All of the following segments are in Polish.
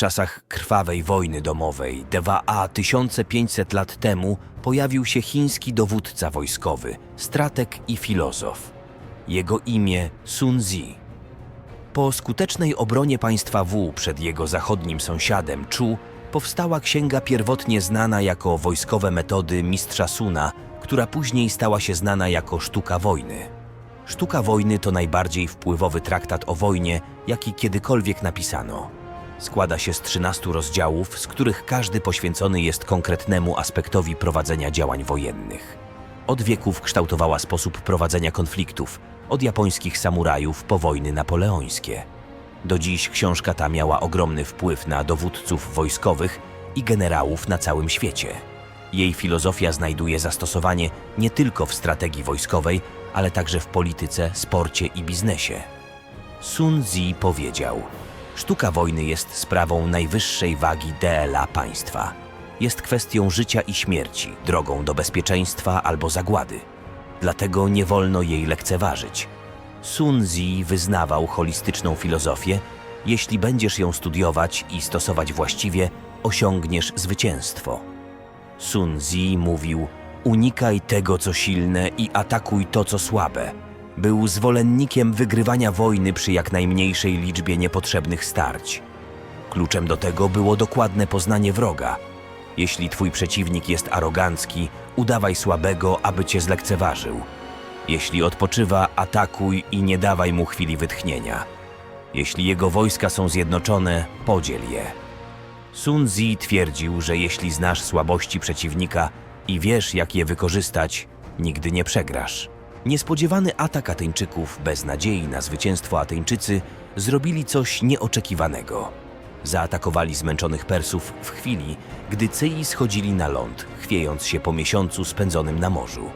czasach krwawej wojny domowej, dwa tysiące 1500 lat temu, pojawił się chiński dowódca wojskowy, strateg i filozof. Jego imię Sun Zi. Po skutecznej obronie państwa Wu przed jego zachodnim sąsiadem Chu powstała księga pierwotnie znana jako wojskowe metody mistrza Suna, która później stała się znana jako sztuka wojny. Sztuka wojny to najbardziej wpływowy traktat o wojnie, jaki kiedykolwiek napisano. Składa się z 13 rozdziałów, z których każdy poświęcony jest konkretnemu aspektowi prowadzenia działań wojennych. Od wieków kształtowała sposób prowadzenia konfliktów, od japońskich samurajów po wojny napoleońskie. Do dziś książka ta miała ogromny wpływ na dowódców wojskowych i generałów na całym świecie. Jej filozofia znajduje zastosowanie nie tylko w strategii wojskowej, ale także w polityce, sporcie i biznesie. Sun Zi powiedział: Sztuka wojny jest sprawą najwyższej wagi DLA państwa. Jest kwestią życia i śmierci, drogą do bezpieczeństwa albo zagłady. Dlatego nie wolno jej lekceważyć. Sun Zi wyznawał holistyczną filozofię. Jeśli będziesz ją studiować i stosować właściwie, osiągniesz zwycięstwo. Sun Zi mówił: Unikaj tego, co silne i atakuj to, co słabe. Był zwolennikiem wygrywania wojny przy jak najmniejszej liczbie niepotrzebnych starć. Kluczem do tego było dokładne poznanie wroga. Jeśli twój przeciwnik jest arogancki, udawaj słabego, aby cię zlekceważył. Jeśli odpoczywa, atakuj i nie dawaj mu chwili wytchnienia. Jeśli jego wojska są zjednoczone, podziel je. Sun Zi twierdził, że jeśli znasz słabości przeciwnika i wiesz, jak je wykorzystać, nigdy nie przegrasz. Niespodziewany atak Ateńczyków bez nadziei na zwycięstwo Ateńczycy zrobili coś nieoczekiwanego. Zaatakowali zmęczonych Persów w chwili, gdy Cyi schodzili na ląd, chwiejąc się po miesiącu spędzonym na morzu.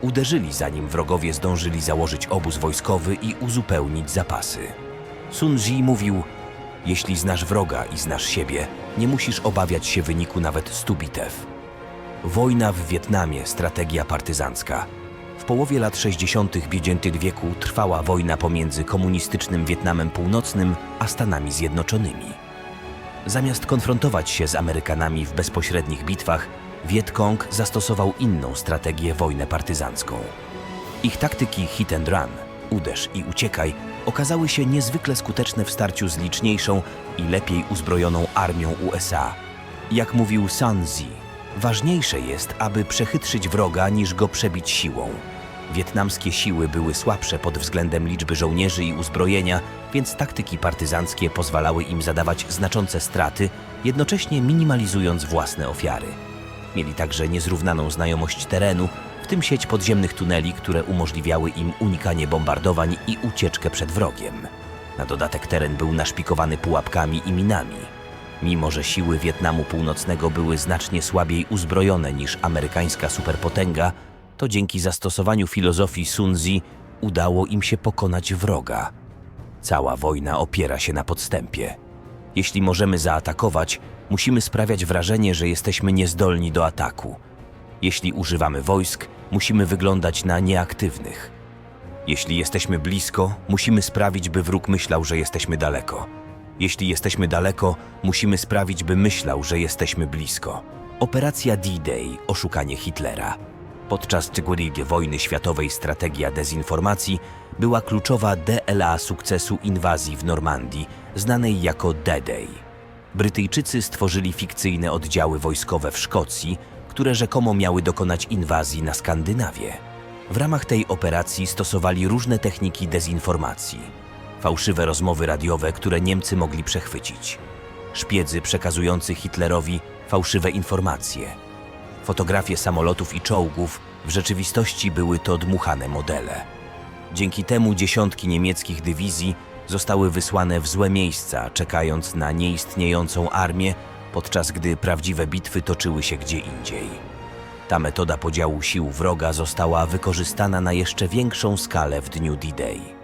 Uderzyli zanim wrogowie zdążyli założyć obóz wojskowy i uzupełnić zapasy. Sun Zi mówił: Jeśli znasz wroga i znasz siebie, nie musisz obawiać się wyniku nawet stu bitew. Wojna w Wietnamie, strategia partyzancka. W połowie lat 60. XX wieku trwała wojna pomiędzy komunistycznym Wietnamem Północnym a Stanami Zjednoczonymi. Zamiast konfrontować się z Amerykanami w bezpośrednich bitwach, Wietkong zastosował inną strategię wojnę partyzancką. Ich taktyki hit and run, uderz i uciekaj, okazały się niezwykle skuteczne w starciu z liczniejszą i lepiej uzbrojoną armią USA. Jak mówił Sun Zi, ważniejsze jest, aby przechytrzyć wroga niż go przebić siłą. Wietnamskie siły były słabsze pod względem liczby żołnierzy i uzbrojenia, więc taktyki partyzanckie pozwalały im zadawać znaczące straty, jednocześnie minimalizując własne ofiary. Mieli także niezrównaną znajomość terenu, w tym sieć podziemnych tuneli, które umożliwiały im unikanie bombardowań i ucieczkę przed wrogiem. Na dodatek teren był naszpikowany pułapkami i minami. Mimo, że siły Wietnamu Północnego były znacznie słabiej uzbrojone niż amerykańska superpotęga, to dzięki zastosowaniu filozofii Sun Zi udało im się pokonać wroga. Cała wojna opiera się na podstępie. Jeśli możemy zaatakować, musimy sprawiać wrażenie, że jesteśmy niezdolni do ataku. Jeśli używamy wojsk, musimy wyglądać na nieaktywnych. Jeśli jesteśmy blisko, musimy sprawić, by wróg myślał, że jesteśmy daleko. Jeśli jesteśmy daleko, musimy sprawić, by myślał, że jesteśmy blisko. Operacja D-Day oszukanie Hitlera. Podczas II wojny światowej strategia dezinformacji była kluczowa DLA sukcesu inwazji w Normandii, znanej jako D-Day. Brytyjczycy stworzyli fikcyjne oddziały wojskowe w Szkocji, które rzekomo miały dokonać inwazji na Skandynawię. W ramach tej operacji stosowali różne techniki dezinformacji. Fałszywe rozmowy radiowe, które Niemcy mogli przechwycić. Szpiedzy przekazujący Hitlerowi fałszywe informacje. Fotografie samolotów i czołgów w rzeczywistości były to dmuchane modele. Dzięki temu dziesiątki niemieckich dywizji zostały wysłane w złe miejsca, czekając na nieistniejącą armię, podczas gdy prawdziwe bitwy toczyły się gdzie indziej. Ta metoda podziału sił wroga została wykorzystana na jeszcze większą skalę w dniu D-Day.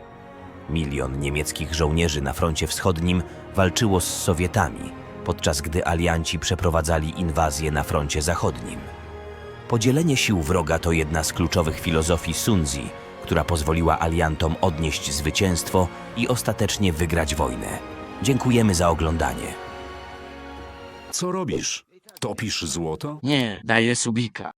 Milion niemieckich żołnierzy na froncie wschodnim walczyło z Sowietami, podczas gdy alianci przeprowadzali inwazję na froncie zachodnim. Podzielenie sił wroga to jedna z kluczowych filozofii Sun Zi, która pozwoliła aliantom odnieść zwycięstwo i ostatecznie wygrać wojnę. Dziękujemy za oglądanie. Co robisz? Topisz złoto? Nie, daję subika.